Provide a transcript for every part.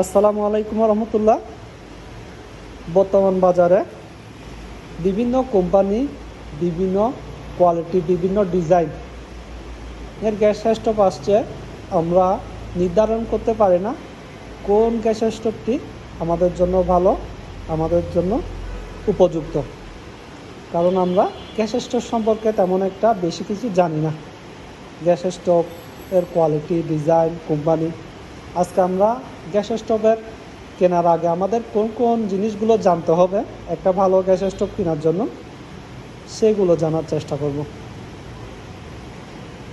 আসসালামু আলাইকুম রহমতুল্লাহ বর্তমান বাজারে বিভিন্ন কোম্পানি, বিভিন্ন কোয়ালিটি, বিভিন্ন ডিজাইন। এর গ্যাস স্টোভ আসছে, আমরা নির্ধারণ করতে পারি না কোন গ্যাস স্টোভটি আমাদের জন্য ভালো, আমাদের জন্য উপযুক্ত। কারণ আমরা গ্যাস স্টোভ সম্পর্কে তেমন একটা বেশি কিছু জানি না। গ্যাস স্টোভ এর কোয়ালিটি, ডিজাইন, কোম্পানি আজকে আমরা গ্যাস স্টোভের কেনার আগে আমাদের কোন কোন জিনিসগুলো জানতে হবে, একটা ভালো গ্যাস স্টোভ কেনার জন্য, সেগুলো জানার চেষ্টা করব।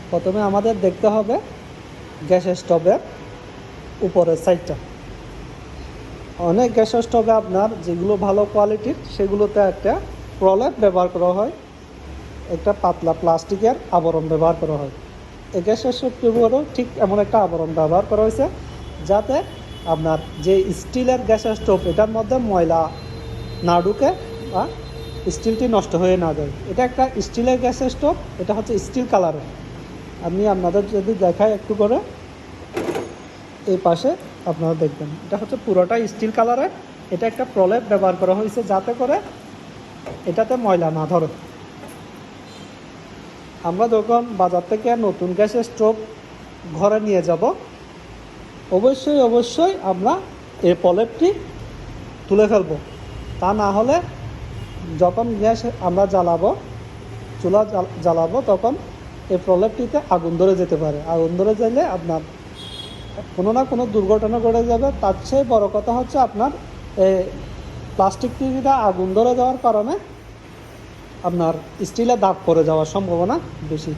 প্রথমে আমাদের দেখতে হবে গ্যাস স্টোভের উপরের সাইডটা। অনেক গ্যাস স্টোভে আপনার যেগুলো ভালো কোয়ালিটির, সেগুলোতে একটা প্রলেপ ব্যবহার করা হয়, একটা পাতলা প্লাস্টিকের আবরণ ব্যবহার করা হয়। এই গ্যাস স্টোভটির ঠিক এমন একটা আবরণ ব্যবহার করা হয়েছে যাতে আপনার যে স্টিলের গ্যাসের স্টোভ, এটার মধ্যে ময়লা না ঢুকে বা স্টিলটি নষ্ট হয়ে না যায়। এটা একটা স্টিলের গ্যাসের স্টোভ, এটা হচ্ছে স্টিল কালারের। আমি আপনাদের যদি দেখাই একটু করে, এই পাশে আপনারা দেখবেন। এটা হচ্ছে পুরোটাই স্টিল কালারের। এটা একটা প্রলেপ ব্যবহার করা হয়েছে যাতে করে এটাতে ময়লা না ধরে। আমরা যখন বাজার থেকে নতুন গ্যাসের স্টোভ ঘরে নিয়ে যাব অবশ্যই অবশ্যই আমরা এই প্রলেপটি তুলে ফেলব। তা না হলে যখন গ্যাস আমরা জ্বালাবো, চুলা জ্বাল- জ্বালাবো, তখন এই প্রলেপটিতে আগুন ধরে যেতে পারে। আগুন ধরে গেলে আপনার কোনো না কোনো দুর্ঘটনা ঘটে যাবে। তার চেয়ে বড় কথা হচ্ছে আপনার প্লাস্টিকটিটা আগুন ধরে যাওয়ার কারণে আপনার স্টিলে দাগ পড়ে যাওয়ার সম্ভাবনা বেশি।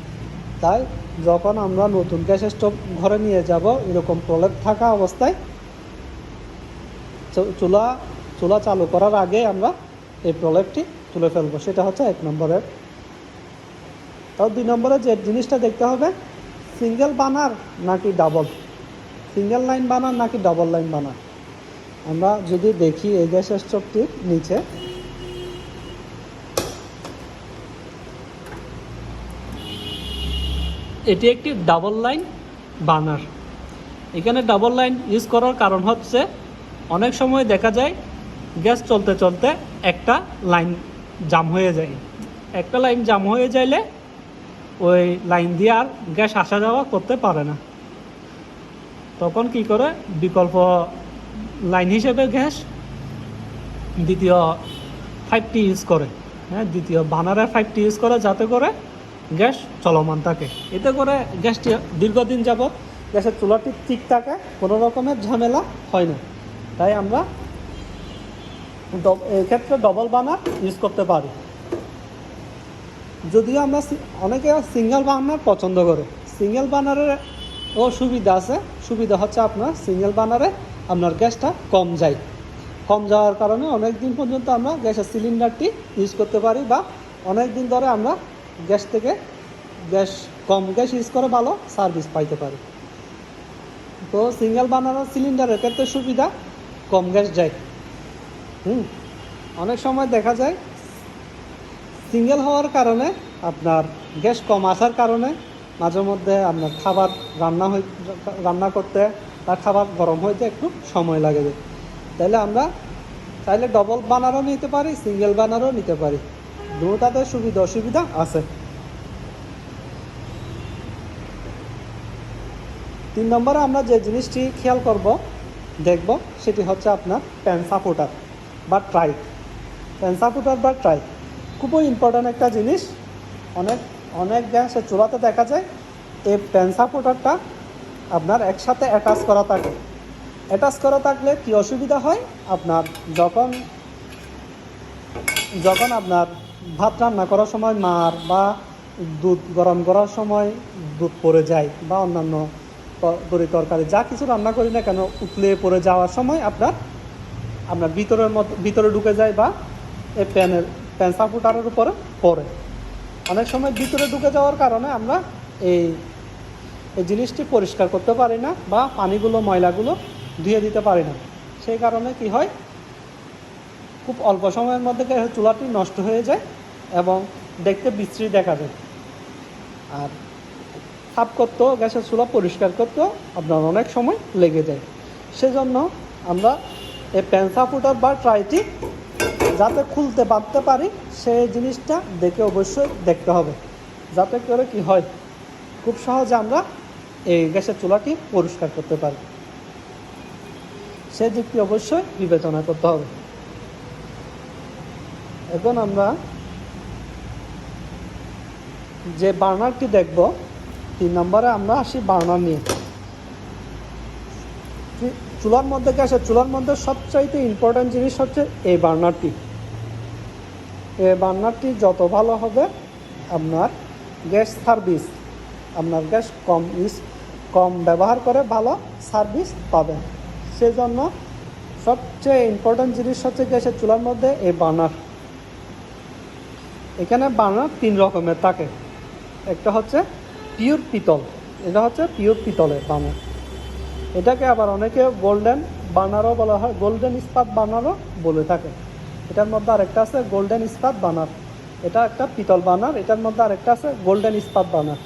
তাই যখন আমরা নতুন গ্যাস স্টোভ ঘরে নিয়ে যাব, এরকম প্রলেপ থাকা অবস্থায় চুলা চুলা চালু করার আগে আমরা এই প্রলেপটি তুলে ফেলব। সেটা হচ্ছে এক নম্বরের। তাও দুই নম্বরে যে জিনিসটা দেখতে হবে, সিঙ্গেল বানার নাকি ডাবল? সিঙ্গেল লাইন বানার নাকি ডাবল লাইন বানার? আমরা যদি দেখি এই গ্যাস স্টোভটির নিচে এটি একটি ডাবল লাইন বানার এখানে ডাবল লাইন ইউজ করার কারণ হচ্ছে অনেক সময় দেখা যায় গ্যাস চলতে চলতে একটা লাইন জাম হয়ে যায়। একটা লাইন জাম হয়ে যাইলে ওই লাইন দিয়ে আর গ্যাস আসা যাওয়া করতে পারে না। তখন কি করে? বিকল্প লাইন হিসেবে গ্যাস, দ্বিতীয় ফাইভটি ইউজ করে। হ্যাঁ দ্বিতীয় বানারের ফাইভটি ইউজ করে যাতে করে গ্যাস চলমান থাকে। এতে করে গ্যাসটি দীর্ঘদিন যাবৎ গ্যাসের চুলাটি ঠিক থাকে, কোনো রকমের ঝামেলা হয় না। তাই আমরা এক্ষেত্রে ডবল বানার ইউজ করতে পারি। যদিও আমরা অনেকে সিঙ্গেল বার্নার পছন্দ করে। সিঙ্গেল বার্নারের ও সুবিধা আছে। সুবিধা হচ্ছে আপনার সিঙ্গেল বার্নারে আপনার গ্যাসটা কম যায়। কম যাওয়ার কারণে অনেক দিন পর্যন্ত আমরা গ্যাসের সিলিন্ডারটি ইউজ করতে পারি বা অনেক দিন ধরে আমরা গ্যাস থেকে গ্যাস কম, গ্যাস ইউজ করে ভালো সার্ভিস পাইতে পারি। তো সিঙ্গেল বার্নারের সিলিন্ডারের ক্ষেত্রে সুবিধা, কম গ্যাস যায়। হুম, অনেক সময় দেখা যায় সিঙ্গেল হওয়ার কারণে আপনার গ্যাস কম আসার কারণে মাঝে মধ্যে আপনার খাবার রান্না হই, রান্না করতে বা খাবার গরম হইতে একটু সময় লাগে। তাহলে আমরা চাইলে ডবল বানারও নিতে পারি সিঙ্গেল বানারও নিতে পারি। দুটাতে সুবিধা, অসুবিধা আছে। তিন নম্বরে আমরা যে জিনিসটি খেয়াল করব, দেখব, সেটি হচ্ছে আপনার প্যান্সা ফুটার বা ট্রাই প্যান্সা ফুটার বা ট্রাই খুবই ইম্পর্ট্যান্ট একটা জিনিস। অনেক অনেক গ্যাসের চুলাতে দেখা যায়, এই প্যান্সা ফুটারটা আপনার একসাথে অ্যাটাচ করা থাকে। অ্যাটাচ করা থাকলে কি অসুবিধা হয়? আপনার যখন যখন আপনার ভাত রান্না করার সময় মার বা দুধ গরম করার সময় দুধ পড়ে যায় বা অন্যান্য তরি তরকারি, যা কিছু রান্না করি না কেন, উতলে পড়ে যাওয়ার সময় আপনার আপনার ভিতরের মতো ভিতরে ঢুকে যায় বা এই প্যানের, প্যান ফুটারের উপরে পড়ে। অনেক সময় ভিতরে ঢুকে যাওয়ার কারণে আমরা এই এই জিনিসটি পরিষ্কার করতে পারি না বা পানিগুলো, ময়লাগুলো ধুয়ে দিতে পারি না। সেই কারণে কি হয়, খুব অল্প সময়ের মধ্যে চুলাটি নষ্ট হয়ে যায়। এবং দেখতে বিশ্রী দেখা যায় আর সাফ করতেও গ্যাসের চুলা পরিষ্কার করতেও আপনার অনেক সময় লেগে যায়। সেজন্য আমরা এই প্যান্সা ফুটার বা ট্রাইটি যাতে খুলতে পারতে পারি, সেই জিনিসটা দেখে অবশ্যই দেখতে হবে। যাতে করে কি হয়, খুব সহজে আমরা এই গ্যাসের চুলাটি পরিষ্কার করতে পারি। সেই দিকটি অবশ্যই বিবেচনা করতে হবে। এখন আমরা যে বার্নারটি দেখব, তিন নম্বরে আমরা আসি বার্নার নিয়ে। চুলার মধ্যে গ্যাসের চুলার মধ্যে সবচাইতে ইম্পর্ট্যান্ট জিনিস হচ্ছে এই বার্নারটি। এই বার্নারটি যত ভালো হবে, আপনার গ্যাস সার্ভিস, আপনার গ্যাস কম ইউজ, কম ব্যবহার করে ভালো সার্ভিস পাবেন। সেজন্য সবচেয়ে ইম্পর্ট্যান্ট জিনিস হচ্ছে গ্যাসের চুলার মধ্যে এই বার্নার। এখানে বার্নার তিন রকমের থাকে। একটা হচ্ছে পিওর পিতল। এটা হচ্ছে পিওর পিতলের বার্নার এটাকে আবার অনেকে গোল্ডেন বানারও বলা হয় গোল্ডেন ইস্পাত বানারও বলে থাকে। এটার মধ্যে আরেকটা আছে গোল্ডেন ইস্পাত বানার। এটা একটা পিতল বানার, এটার মধ্যে আরেকটা আছে গোল্ডেন ইস্পাত বানার।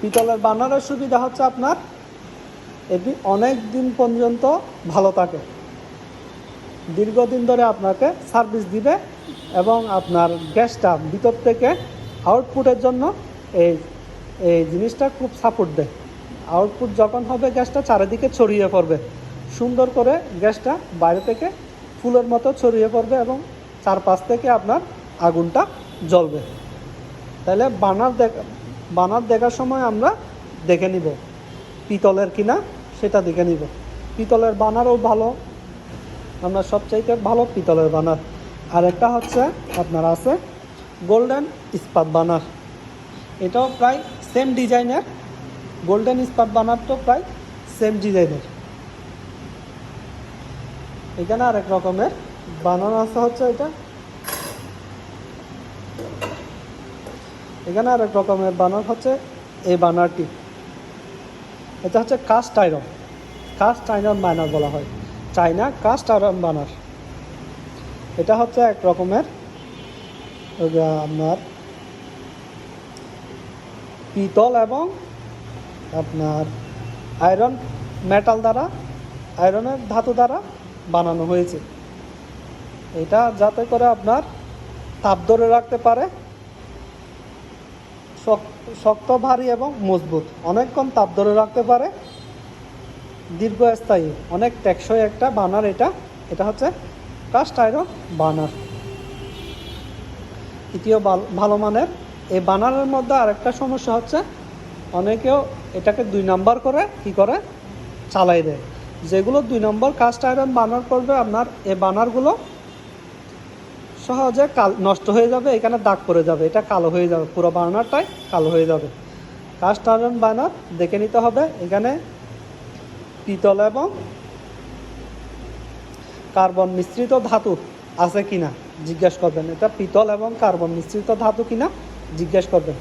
পিতলের বানারের সুবিধা হচ্ছে আপনার, এটি অনেক দিন পর্যন্ত ভালো থাকে। দীর্ঘদিন ধরে আপনাকে সার্ভিস দিবে। এবং আপনার গ্যাসটা ভিতর থেকে আউটপুটের জন্য এই এই জিনিসটা খুব সাপোর্ট দেয়। আউটপুট যখন হবে গ্যাসটা চারিদিকে ছড়িয়ে পড়বে। সুন্দর করে গ্যাসটা বাইরে থেকে ফুলের মতো ছড়িয়ে পড়বে এবং চারপাশ থেকে আপনার আগুনটা জ্বলবে। তাহলে বানার দেখ, বানার দেখার সময় আমরা দেখে নিব পিতলের কিনা, সেটা দেখে নিব। পিতলের বানারও ভালো। আমরা সবচাইতে ভালো পিতলের বানার। আর একটা হচ্ছে আপনার আছে গোল্ডেন ইস্পাত বানার এটাও প্রায় সেম ডিজাইনের গোল্ডেন ইস্পাত বানার তো প্রায় সেম ডিজাইনের এখানে আরেক রকমের বানানো আছে হচ্ছে এটা। এখানে আরেক রকমের বানার হচ্ছে এই বানারটি এটা হচ্ছে cast iron cast iron burner বলা হয়। চাইনা কাস্ট আয়রন বানার এটা হচ্ছে এক রকমের আপনার পিতল এবং আপনার আয়রন মেটাল দ্বারা, আয়রনের ধাতু দ্বারা বানানো হয়েছে। এটা যাতে করে আপনার তাপ ধরে রাখতে পারে শক- শক্ত, ভারী এবং মজবুত। অনেকক্ষণ তাপ ধরে রাখতে পারে, দীর্ঘস্থায়ী, অনেক টেকসই একটা বানার এটা এটা হচ্ছে কাস্ট আয়রন বানার তৃতীয় ভাল- মানের। এই বানারের মধ্যে আরেকটা সমস্যা হচ্ছে, অনেকেও এটাকে দুই নাম্বার করে, কি করে? চালাই দেয়। যেগুলো দুই নম্বর কাস্ট আয়রন বানার করবে, আপনার এই বানারগুলো সহজে কাল, নষ্ট হয়ে যাবে, এখানে দাগ পড়ে যাবে। এটা কালো হয়ে যাবে, পুরো বার্নারটাই কালো হয়ে যাবে। কাস্ট আয়রন বার্নার দেখে নিতে হবে, এখানে পিতল এবং কার্বন মিশ্রিত ধাতু আছে কিনা? জিজ্ঞেস করবেন। এটা পিতল এবং কার্বন মিশ্রিত ধাতু কিনা? জিজ্ঞেস করবেন।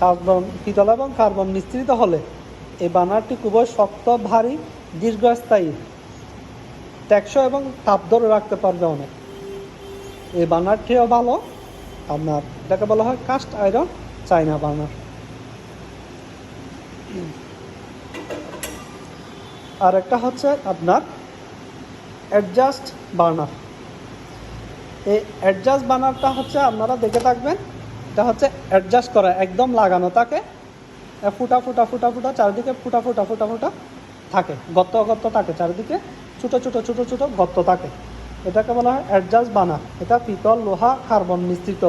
কার্বন পিতল এবং কার্বন মিশ্রিত হলে এই বানারটি খুবই শক্ত, ভারী, দীর্ঘস্থায়ী, টেকসই এবং তাপ ধরে রাখতে পারবে অনেক। এই বানারটিও ভালো। আপনার এটাকে বলা হয় কাস্ট আয়রন চাইনা বানার। আর একটা হচ্ছে আপনার অ্যাডজাস্ট বার্নার এই অ্যাডজাস্ট বার্নারটা হচ্ছে, আপনারা দেখে থাকবেন, এটা হচ্ছে অ্যাডজাস্ট করা, একদম লাগানো এ ফুটা ফুটা ফুটা ফুটা, চারিদিকে ফুটা ফুটা ফুটা ফুটা থাকে, গর্ত গর্ত থাকে চারিদিকে, ছোটো ছোটো ছোটো ছোটো গর্ত থাকে। এটাকে বলা হয় অ্যাডজাস্ট বানার এটা পিতল, লোহা, কার্বন মিশ্রিত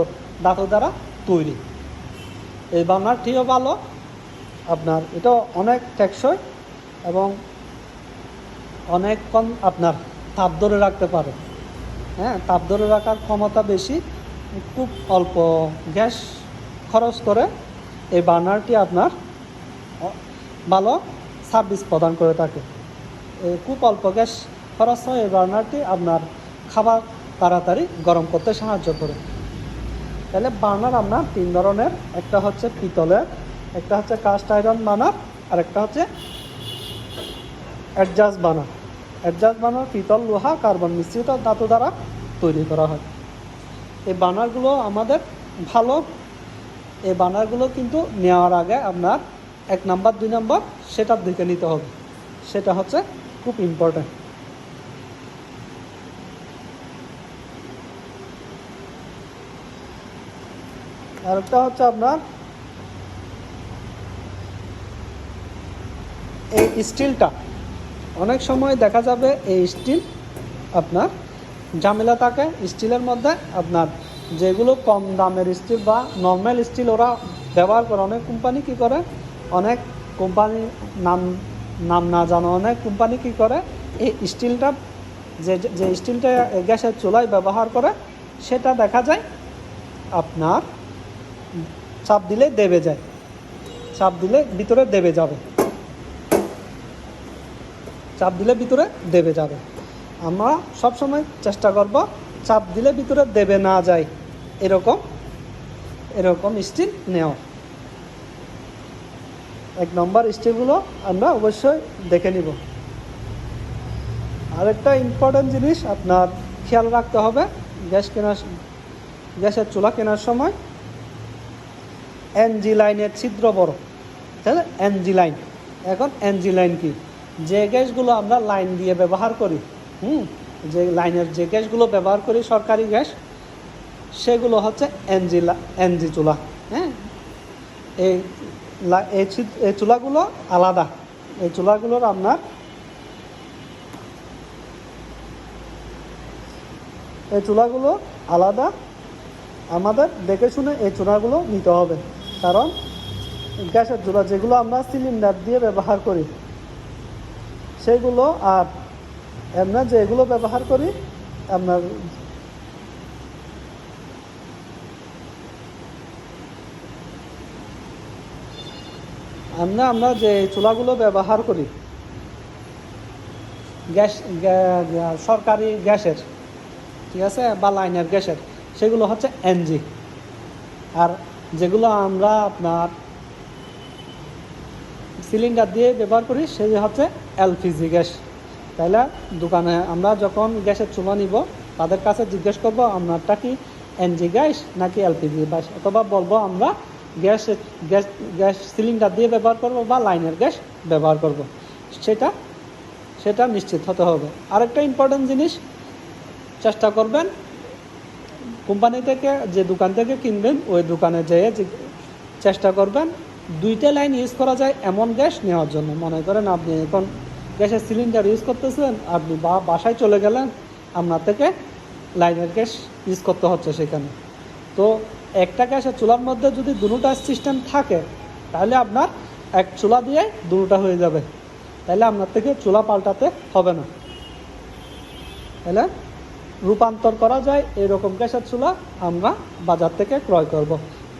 ধাতু দ্বারা তৈরি। এই বার্নারটিও ভালো, আপনার এটা অনেক টেকসই এবং অনেকক্ষণ আপনার। তাপ ধরে রাখতে পারে। হ্যাঁ তাপ ধরে রাখার ক্ষমতা বেশি। খুব অল্প গ্যাস খরচ করে এই বার্নারটি আপনার ভালো সার্ভিস প্রদান করে থাকে। খুব অল্প গ্যাস খরচ হয় এই বার্নারটি আপনার খাবার তাড়াতাড়ি গরম করতে সাহায্য করে। তাহলে বার্নার আপনার তিন ধরনের, একটা হচ্ছে পিতলের, একটা হচ্ছে কাস্ট আয়রন বার্নার আর একটা হচ্ছে অ্যাডজাস্ট বানার অ্যাডজাস্ট বানার পিতল লোহা কার্বন মিশ্রিত ধাতু দ্বারা তৈরি করা হয়। এই বানারগুলো আমাদের ভালো। এই বানারগুলো কিন্তু নেওয়ার আগে আপনার এক নাম্বার, দুই নাম্বার সেটার দিকে নিতে হবে। সেটা হচ্ছে খুব ইম্পর্ট্যান্ট আরেকটা হচ্ছে আপনার এই স্টিলটা। অনেক সময় দেখা যাবে এই স্টিল আপনার ঝামেলা থাকে, স্টিলের মধ্যে আপনার যেগুলো কম দামের স্টিল বা নর্মাল স্টিল ওরা ব্যবহার করে। অনেক কোম্পানি কি করে? অনেক কোম্পানি নাম নাম না জানো, অনেক কোম্পানি কি করে? এই স্টিলটা যে যে স্টিলটা গ্যাসের চুলায় ব্যবহার করে, সেটা দেখা যায় আপনার চাপ দিলে দেবে যায়। চাপ দিলে ভিতরে দেবে যাবে। চাপ দিলে ভিতরে দেবে যাবে। আমরা সবসময় চেষ্টা করব চাপ দিলে ভিতরে দেবে না যায়। এরকম এরকম স্টিল নেওয়া। এক নম্বর স্টিলগুলো আমরা অবশ্যই দেখে নিব। আরেকটা ইম্পর্টেন্ট জিনিস আপনার খেয়াল রাখতে হবে, গ্যাস কেনার গ্যাসের চুলা কেনার সময় এনজি লাইনের ছিদ্র বড়। তাহলে এনজি লাইন এখন এনজি লাইন কি? যে গ্যাসগুলো আমরা লাইন দিয়ে ব্যবহার করি, হুম? যে লাইনের যে গ্যাসগুলো ব্যবহার করি, সরকারি গ্যাস, সেগুলো হচ্ছে এনজি এনজি চুলা হ্যাঁ? এই এই চুলাগুলো আলাদা। এই চুলাগুলোর আপনার এই চুলাগুলো আলাদা। আমাদের দেখে শুনে এই চুলাগুলো নিতে হবে। কারণ গ্যাসের চুলা যেগুলো আমরা সিলিন্ডার দিয়ে ব্যবহার করি সেগুলো আর আমরা যেগুলো ব্যবহার করি আপনার আমরা আমরা যে চুলাগুলো ব্যবহার করি, গ্যাস, গ্যা- গ্যা- সরকারি গ্যাসের, ঠিক আছে, বা লাইনের গ্যাসের, সেগুলো হচ্ছে এনজি আর যেগুলো আমরা আপনার সিলিন্ডার দিয়ে ব্যবহার করি, সেগুলো হচ্ছে এলপিজি গ্যাস, তাইলে দোকানে আমরা যখন গ্যাসের চুলা নিব, তাদের কাছে জিজ্ঞেস করব, আপনারটা কি এনজি গ্যাস নাকি এলপিজি গ্যাস? অথবা বলব, আমরা গ্যাস গ্যাস গ্যাস সিলিন্ডার দিয়ে ব্যবহার করব বা লাইনের গ্যাস ব্যবহার করব। সেটা সেটা নিশ্চিত হতে হবে। আরেকটা ইম্পর্টেন্ট জিনিস, চেষ্টা করবেন কোম্পানি থেকে, যে দোকান থেকে কিনবেন, ওই দোকানে যেয়ে চেষ্টা করবেন দুইটা লাইন ইউজ করা যায় এমন গ্যাস নেওয়ার জন্য। মনে করেন আপনি এখন গ্যাসের সিলিন্ডার ইউজ করতেছেন আপনি বা বাসায় চলে গেলেন আপনার থেকে লাইনের গ্যাস ইউজ করতে হচ্ছে সেখানে। তো একটা গ্যাসের চুলার মধ্যে যদি দুটা সিস্টেম থাকে, তাহলে আপনার এক চুলা দিয়ে দুটা হয়ে যাবে। তাহলে আপনার থেকে চুলা পাল্টাতে হবে না। তাহলে রূপান্তর করা যায়, এরকম গ্যাসের চুলা আমরা বাজার থেকে ক্রয় করব।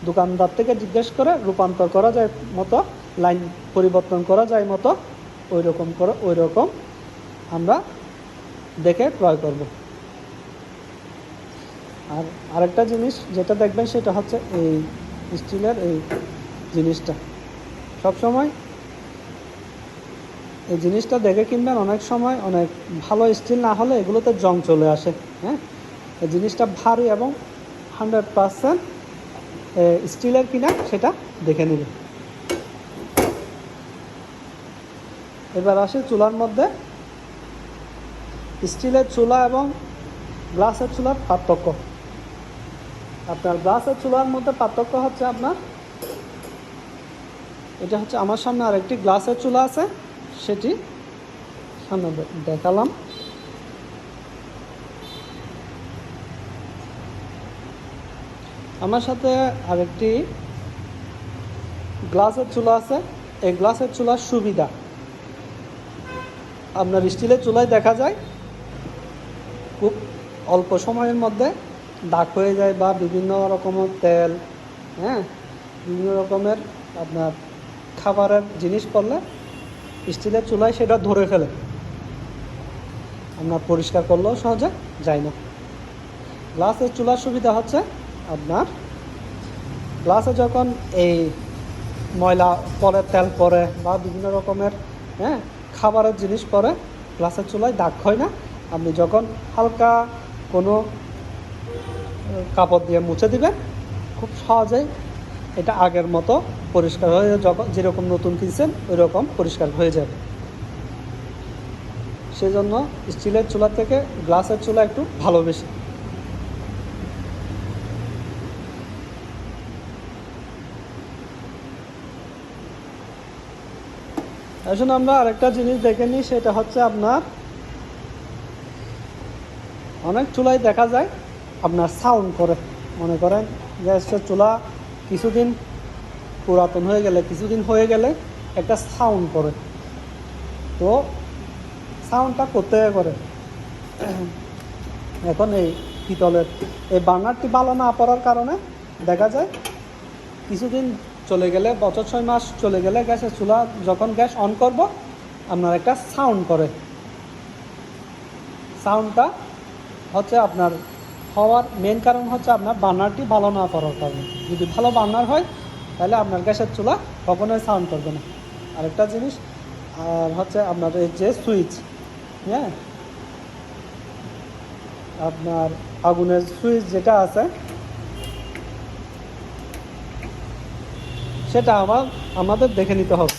দোকানদার থেকে জিজ্ঞেস করে রূপান্তর করা যায় মতো, লাইন পরিবর্তন করা যায় মতো ওই রকম করে ওই রকম আমরা দেখে ক্রয় করব। আর আরেকটা জিনিস যেটা দেখবেন সেটা হচ্ছে এই স্টিলের এই জিনিসটা। সবসময় এই জিনিসটা দেখে কিনবেন, অনেক সময় অনেক ভালো স্টিল না হলে এগুলোতে জং চলে আসে হ্যাঁ? এই জিনিসটা ভারী এবং হান্ড্রেড পারসেন্ট স্টিলের কিনা সেটা দেখে নেবেন। এবার আসে চুলার মধ্যে। স্টিলের চুলা এবং গ্লাসের চুলার পার্থক্য। আপনার গ্লাসের চুলার মধ্যে পার্থক্য হচ্ছে আপনার, এটা হচ্ছে আমার সামনে আরেকটি গ্লাসের চুলা আছে, সেটি সামনে দেখালাম। আমার সাথে আরেকটি গ্লাসের চুলা আছে, এই গ্লাসের চুলার সুবিধা। আপনার স্টিলের চুলায় দেখা যায়, খুব অল্প সময়ের মধ্যে দাগ হয়ে যায় বা বিভিন্ন রকমের তেল হ্যাঁ বিভিন্ন রকমের আপনার খাবারের জিনিস করলে স্টিলের চুলায় সেটা ধরে ফেলে। আপনার পরিষ্কার করলেও সহজে যায় না। গ্লাসের চুলার সুবিধা হচ্ছে আপনার গ্লাসে যখন এই ময়লা পরে তেল পরে বা বিভিন্ন রকমের হ্যাঁ খাবারের জিনিস পরে গ্লাসের চুলায় দাগ হয় না। আপনি যখন হালকা কোনো কাপড় দিয়ে মুছে দিবেন, খুব সহজেই এটা আগের মতো পরিষ্কার হয়ে যখন যেরকম নতুন কিনছেন ওই রকম পরিষ্কার হয়ে যাবে। সেজন্য স্টিলের চুলা থেকে গ্লাসের চুলা একটু ভালো বেশি। আসলে আমরা আরেকটা জিনিস দেখে নিই, সেটা হচ্ছে আপনার, অনেক চুলাই দেখা যায় আপনার সাউন্ড করে। মনে করেন গ্যাসের চুলা কিছুদিন পুরাতন হয়ে গেলে, কিছুদিন হয়ে গেলে একটা সাউন্ড করে। তো সাউন্ডটা করতে করে। এখন এই পিতলের, এই বার্নারটি ভালো না পড়ার কারণে দেখা যায় কিছুদিন চলে গেলে, বছর ছয় মাস চলে গেলে গ্যাসের চুলা যখন গ্যাস অন করব, আপনার একটা সাউন্ড করে। সাউন্ডটা হচ্ছে আপনার হওয়ার মেন কারণ হচ্ছে আপনার বার্নারটি ভালো না করার কারণে। যদি ভালো বার্নার হয়, তাহলে আপনার গ্যাসের চুলা কখনোই সাউন্ড করবে না। আরেকটা জিনিস, আর হচ্ছে আপনার এই যে সুইচ হ্যাঁ? আপনার আগুনের সুইচ যেটা আছে সেটা আবার আমাদের দেখে নিতে হবে।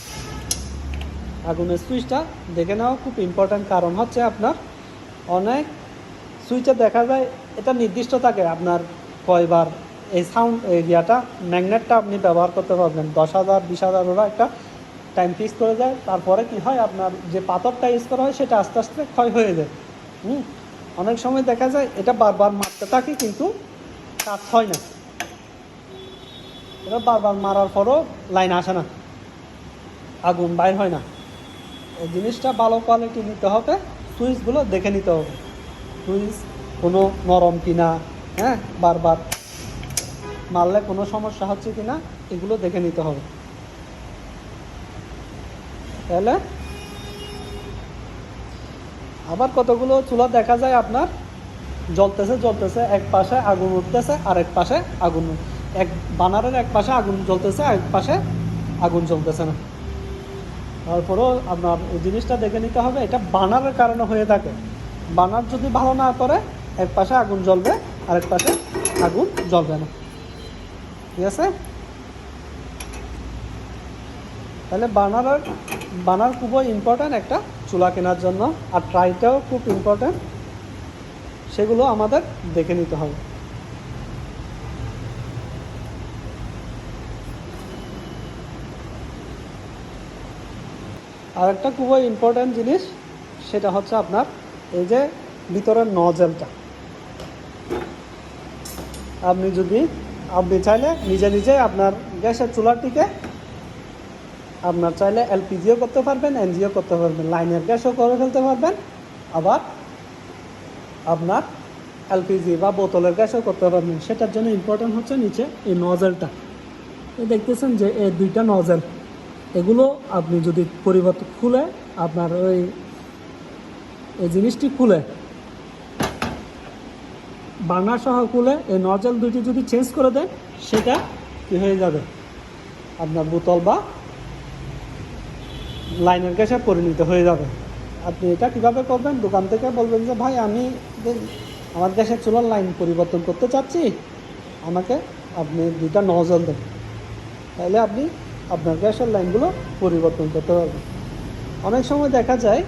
আগুনের সুইচটা দেখে নেওয়া খুব ইম্পর্ট্যান্ট কারণ হচ্ছে আপনার অনেক সুইচে দেখা যায়, এটা নির্দিষ্ট থাকে আপনার কয়বার এই সাউন্ড এরিয়াটা ম্যাগনেটটা আপনি ব্যবহার করতে পারবেন। দশ হাজার, বিশ হাজার ওরা একটা টাইম ফিক্স করে যায় তারপরে কি হয় আপনার যে পাথরটা ইউজ করা হয়, সেটা আস্তে আস্তে ক্ষয় হয়ে যায়। হুম? অনেক সময় দেখা যায়, এটা বারবার মারতে থাকে, কিন্তু কাজ হয় না। এটা বারবার মারার পরও লাইন আসে না। আগুন বাইর হয় না। এই জিনিসটা ভালো কোয়ালিটি নিতে হবে। সুইচগুলো দেখে নিতে হবে। সুইচ কোনো নরম কিনা হ্যাঁ? বারবার মারলে কোনো সমস্যা হচ্ছে কিনা, এগুলো দেখে নিতে হবে। তাহলে আবার কতগুলো চুলা দেখা যায় আপনার? জ্বলতেছে জ্বলতেছে, এক পাশে আগুন উঠতেছে আর এক পাশে আগুন এক বানারের এক পাশে আগুন জ্বলতেছে এক পাশে আগুন জ্বলতেছে না। তারপরেও আপনার এই জিনিসটা দেখে নিতে হবে, এটা বানারের কারণে হয়ে থাকে। বানার যদি ভালো না করে, এক পাশে আগুন জ্বলবে আর এক পাশে আগুন জ্বলবে না। ঠিক আছে? তাহলে বানারের, বানার খুবই ইম্পর্ট্যান্ট একটা চুলা কেনার জন্য, আর ট্রাইটাও খুব ইম্পর্ট্যান্ট সেগুলো আমাদের দেখে নিতে হবে। আর একটা খুবই ইম্পর্ট্যান্ট জিনিস, সেটা হচ্ছে আপনার এই যে ভিতরের নজেলটা আপনি যদি, আপনি চাইলে নিজে নিজে আপনার গ্যাসের চুলাটিকে আপনার চাইলে এলপিজিও করতে পারবেন, এনজিও করতে পারবেন, লাইনের গ্যাসও করে ফেলতে পারবেন, আবার আপনার এলপিজি বা বোতলের গ্যাসও করতে পারবেন। সেটার জন্য ইম্পর্টেন্ট হচ্ছে নিচে এই নজেলটা দেখতেছেন যে এই দুইটা নজেল এগুলো আপনি যদি পরিবর্তন খুলে আপনার ওই, এই জিনিসটি খুলে, বার্নার সহ খুলে এই নজেল দুটি যদি চেঞ্জ করে দেন, সেটা কি হয়ে যাবে? আপনার বোতল বা লাইনের গ্যাসে পরিণত হয়ে যাবে। আপনি এটা কীভাবে করবেন? দোকান থেকে বলবেন যে, ভাই, আমি আমার গ্যাসের চুলার লাইন পরিবর্তন করতে চাচ্ছি, আমাকে আপনি দুইটা নজল দেন। তাহলে আপনি আপনার গ্যাসের লাইনগুলো পরিবর্তন করতে পারবেন। অনেক সময় দেখা যায়,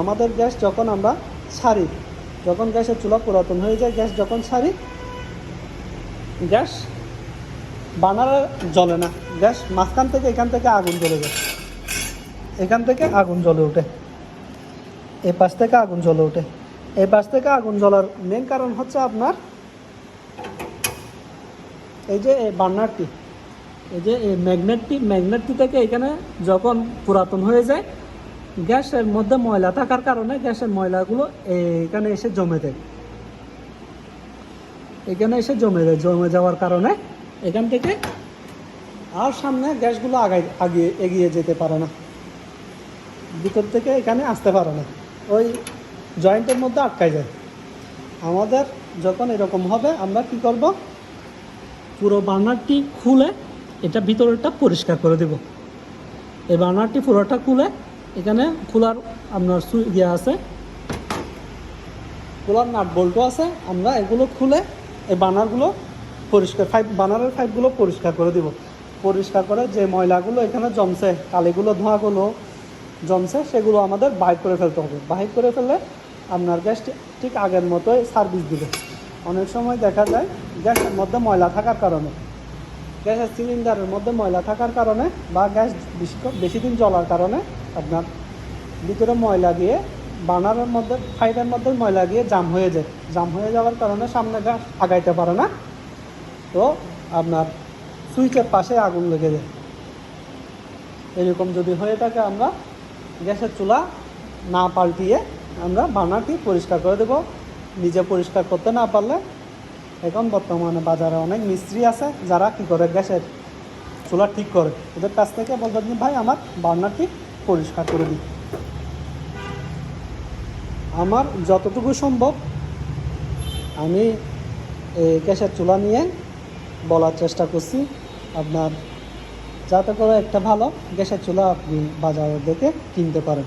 আমাদের গ্যাস যখন আমরা ছাড়ি, যখন গ্যাসের চুলা পুরাতন হয়ে যায়, গ্যাস যখন ছাড়ি, গ্যাস বানারে জ্বলে না। গ্যাস মাঝখান থেকে এখান থেকে আগুন জ্বলে যায়। এখান থেকে আগুন জ্বলে ওঠে। এই পাশ থেকে আগুন জ্বলে ওঠে। এই পাশ থেকে আগুন জ্বলার মেন কারণ হচ্ছে আপনার এই যে এই বার্নারটি এই যে এই ম্যাগনেটটি ম্যাগনেটটি থেকে এখানে যখন পুরাতন হয়ে যায়, গ্যাসের মধ্যে ময়লা থাকার কারণে গ্যাসের ময়লাগুলো এখানে এসে জমে দেয় এখানে এসে জমে দেয় জমে যাওয়ার কারণে এখান থেকে আর সামনে গ্যাসগুলো আগাই আগিয়ে এগিয়ে যেতে পারে না। ভিতর থেকে এখানে আসতে পারে না। ওই জয়েন্টের মধ্যে আটকায় যায়। আমাদের যখন এরকম হবে, আমরা কি করব? পুরো বার্নারটি খুলে এটা ভিতরেরটা পরিষ্কার করে দেব। এই বার্নারটি পুরোটা খুলে এখানে খোলার আপনার সু ইয়ে আছে, খোলার নাট বল্টু আছে। আমরা এগুলো খুলে এই বানারগুলো পরিষ্কার ফাইভ বানারের ফাইভগুলো পরিষ্কার করে দিব। পরিষ্কার করে যে ময়লাগুলো এখানে জমছে, কালিগুলো, ধোঁয়াগুলো জমছে, সেগুলো আমাদের বাইর করে ফেলতে হবে। বাহির করে ফেললে আপনার গ্যাস ঠিক আগের মতোই সার্ভিস দিবে। অনেক সময় দেখা যায় গ্যাসের মধ্যে ময়লা থাকার কারণে। গ্যাসের সিলিন্ডারের মধ্যে ময়লা থাকার কারণে বা গ্যাস বেশি বেশি দিন জ্বলার কারণে আপনার ভিতরে ময়লা দিয়ে বানারের মধ্যে ফাইভের মধ্যে ময়লা গিয়ে জাম হয়ে যায়। জাম হয়ে যাওয়ার কারণে সামনে গ্যাস আগাইতে পারে না। তো আপনার সুইচের পাশে আগুন লেগে যায়। এরকম যদি হয়ে থাকে, আমরা গ্যাসের চুলা না পাল্টিয়ে আমরা বার্নারটি পরিষ্কার করে দেব। নিজে পরিষ্কার করতে না পারলে এখন বর্তমানে বাজারে অনেক মিস্ত্রি আছে যারা কী করে গ্যাসের চুলা ঠিক করে। ওদের কাছ থেকে যে, ভাই আমার বার্নারটি পরিষ্কার করে দিই আমার যতটুকু সম্ভব আমি এই গ্যাসের চুলা নিয়ে বলার চেষ্টা করছি। আপনার যাতে করে একটা ভালো গ্যাসের চুলা আপনি বাজারে দেখে কিনতে পারেন।